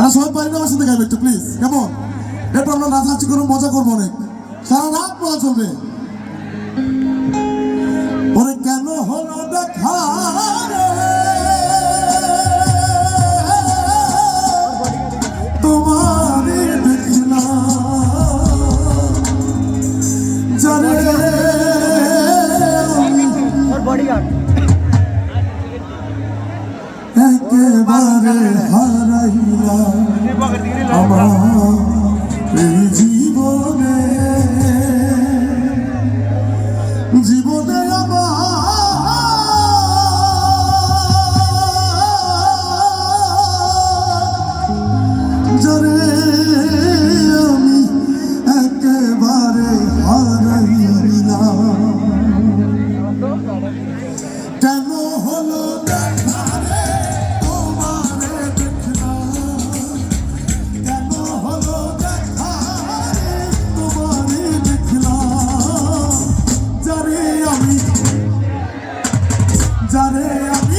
এরা সবাই পারি না, আমার সাথে একটু প্লিজ কেমন এরপর আমরা নাচানাচি করব, মজা করব অনেক। সারা রাত মজা চলবে। ওরে, কেন হলো দেখা? তোমারে একেবারে হারাইলাম জীবনে জরে আমি একেবারে হারাইলাম কেন হলো দেখা Yeah.